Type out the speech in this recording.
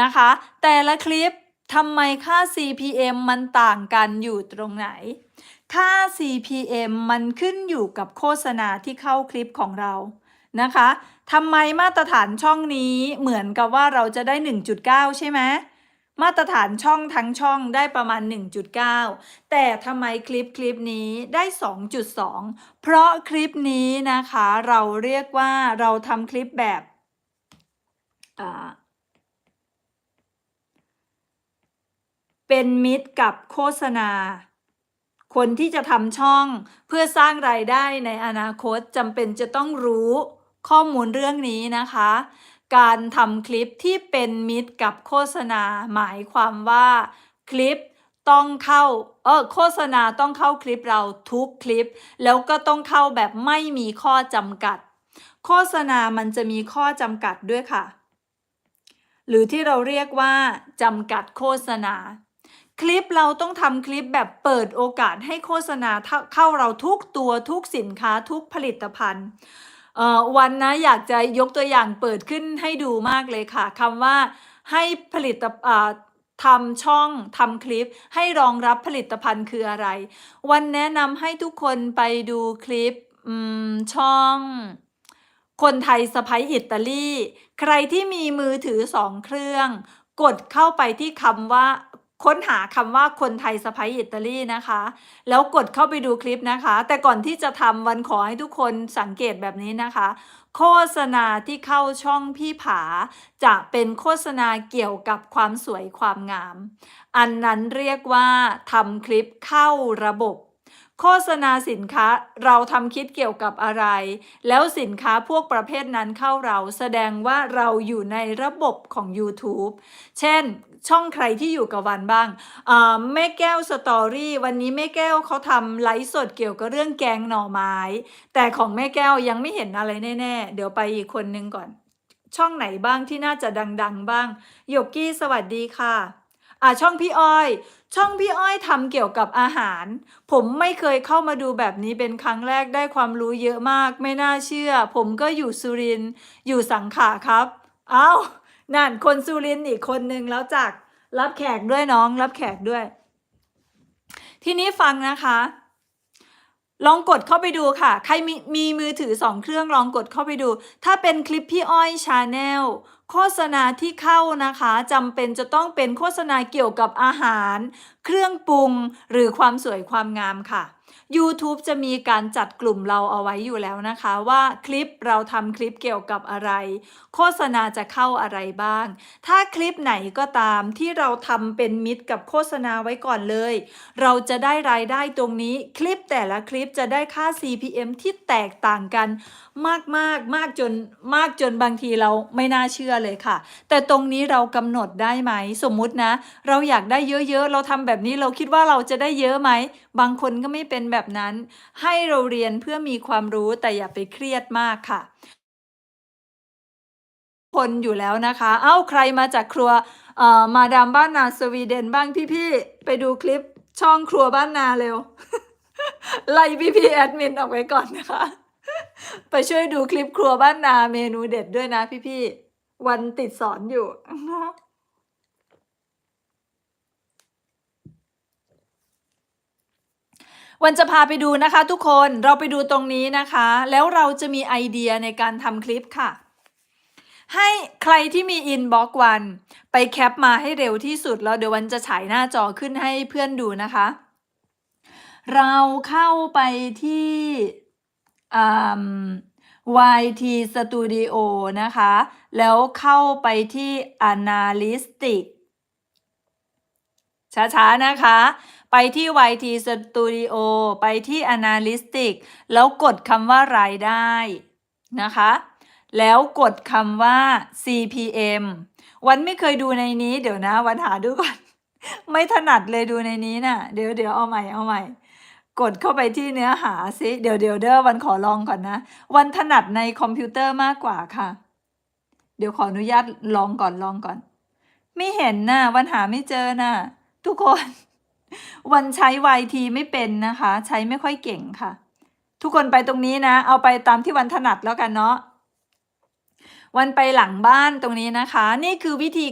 นะคะ แต่ละคลิปทำไมค่า CPM มันต่างกันอยู่ตรงไหน ค่า CPM มันขึ้นอยู่กับโฆษณาที่เข้าคลิปของเรานะคะทำไมมาตรฐานช่องนี้เหมือนกับว่าเราจะได้ 1.9 ใช่ไหมมาตรฐานช่องทั้งช่องได้ประมาณ 1.9 แต่ทำไมคลิปคลิปนี้ได้ 2.2 เพราะคลิปนี้นะคะเราเรียกว่าเราทำคลิปแบบอ่า เป็นมิตรกับโฆษณา คนที่จะทำช่องเพื่อสร้างรายได้ในอนาคตจำเป็นจะต้องรู้ข้อมูลเรื่องนี้นะคะ การทำคลิปที่เป็นมิตรกับโฆษณา หมายความว่าคลิปต้องเข้า เออโฆษณาต้องเข้าคลิปเราทุกคลิป แล้วก็ต้องเข้าแบบไม่มีข้อจำกัด โฆษณามันจะมีข้อจำกัดด้วยค่ะ หรือที่เราเรียกว่าจำกัดโฆษณา คลิปเราต้องทำคลิปแบบเปิดโอกาสให้โฆษณาเข้าเราทุกตัวทุกสินค้าทุกผลิตภัณฑ์วันนะอยากจะยกตัวอย่างเปิดขึ้นให้ดูมากเลยค่ะคำว่าให้ผลิตทำช่องทำคลิป ให้รองรับผลิตภัณฑ์คืออะไร วันแนะนำให้ทุกคนไปดูคลิปช่องคนไทยสะพ้ยอิตาลี ใครที่มีมือถือสองเครื่อง กดเข้าไปที่คำว่า ค้นหาคำว่าคนไทยสะพ้ยอิตาลีนะคะ แล้วกดเข้าไปดูคลิปนะคะ แต่ก่อนที่จะทำวันขอให้ทุกคนสังเกตแบบนี้นะคะ โฆษณาที่เข้าช่องพี่ผา จะเป็นโฆษณาเกี่ยวกับความสวยความงาม อันนั้นเรียกว่าทำคลิปเข้าระบบ โฆษณาสินค้าเราทำคิดเกี่ยวกับอะไร แล้วสินค้าพวกประเภทนั้นเข้าเราแสดงว่าเราอยู่ในระบบของ YouTube เช่น ช่องใครที่อยู่กับวันบ้างแม่แก้วสตอรี่วันนี้แม่แก้วเขาทำไลฟ์สดเกี่ยวกับเรื่องแกงหน่อไม้ แต่ของแม่แก้วยังไม่เห็นอะไรแน่ๆ เดี๋ยวไปอีกคนนึงก่อน ช่องไหนบ้างที่น่าจะดัง ๆ บ้างหยกกี้สวัสดีค่ะ อ่าช่องพี่อ้อย ช่องพี่อ้อยทำเกี่ยวกับอาหาร ผมไม่เคยเข้ามาดูแบบนี้เป็นครั้งแรกได้ความรู้เยอะมาก ไม่น่าเชื่อ ผมก็อยู่สุรินอยู่สังขละครับ เอ้านั่นคนสุรินอีกคนนึงแล้วจากรับแขกด้วยน้อง รับแขกด้วย ทีนี้ฟังนะคะ ลองกดเข้าไปดูค่ะ ใครมีมีมือถือสองเครื่องลองกดเข้าไปดู ถ้าเป็นคลิปพี่อ้อยชาแนลโฆษณาที่เข้านะคะจำเป็นจะต้องเป็นโฆษณาเกี่ยวกับอาหาร เครื่องปรุง หรือความสวยความงามค่ะ YouTube จะมีการจัดกลุ่มเราเอาไว้อยู่แล้วนะคะ ว่าคลิปเราทำคลิปเกี่ยวกับอะไร โฆษณาจะเข้าอะไรบ้าง ถ้าคลิปไหนก็ตามที่เราทำเป็นมิตรกับโฆษณาไว้ก่อนเลย เราจะได้รายได้ตรงนี้คลิปแต่ละคลิปจะได้ค่า CPM ที่แตกต่างกัน มากมากมากจนมากจนบางทีเราไม่น่าเชื่อเลยค่ะ แต่ตรงนี้เรากำหนดได้ไหมสมมุตินะ เราอยากได้เยอะๆ เราทำแบบนี้เราคิดว่าเราจะได้เยอะไหม บางคนก็ไม่เป็นแบบนั้น ให้เราเรียนเพื่อมีความรู้แต่อย่าไปเครียดมากค่ะคนอยู่แล้วนะคะ เอ้าใครมาจากครัวมาดามบ้านนาสวีเดนบ้างพี่ๆ ไปดูคลิปช่องครัวบ้านนาเร็ว ไล่พี่ๆแอดมินออกไว้ก่อนนะคะ ไปช่วยดูคลิปครัวบ้านนาเมนูเด็ดด้วยนะพี่ๆ วันติดสอนอยู่วันจะพาไปดูนะคะทุกคนเราไปดูตรงนี้นะคะ แล้วเราจะมีไอเดียในการทำคลิปค่ะ ให้ใครที่มีอินบ็อกวัน ไปแคปมาให้เร็วที่สุด แล้วเดี๋ยววันจะฉายหน้าจอขึ้นให้เพื่อนดูนะคะ เราเข้าไปที่อ่า YT Studio นะคะ แล้วเข้าไปที่ Analytics ช้าๆ นะคะ ไปที่ YT Studio ไปที่ Analytics แล้วกดคำว่ารายได้นะคะ แล้วกดคำว่า CPM วันไม่เคยดูในนี้ เดี๋ยวนะ วันหาดูก่อน ไม่ถนัดเลยดูในนี้น่ะ เดี๋ยวเดี๋ยวเอาใหม่เอาใหม่ กดเข้าไปที่เนื้อหาซิเดี๋ยวเดี๋ยวเด้อวันขอลองก่อนนะ วันถนัดในคอมพิวเตอร์มากกว่าค่ะ เดี๋ยวขออนุญาตลองก่อนลองก่อน ไม่เห็นน่ะวันหาไม่เจอน่ะ ทุกคน วันใช้ YT ไม่เป็นนะคะ ใช้ไม่ค่อยเก่งค่ะ ทุกคนไปตรงนี้นะ เอาไปตามที่วันถนัดแล้วกันเนาะวันไปหลังบ้านตรงนี้นะคะ นี่คือวิธี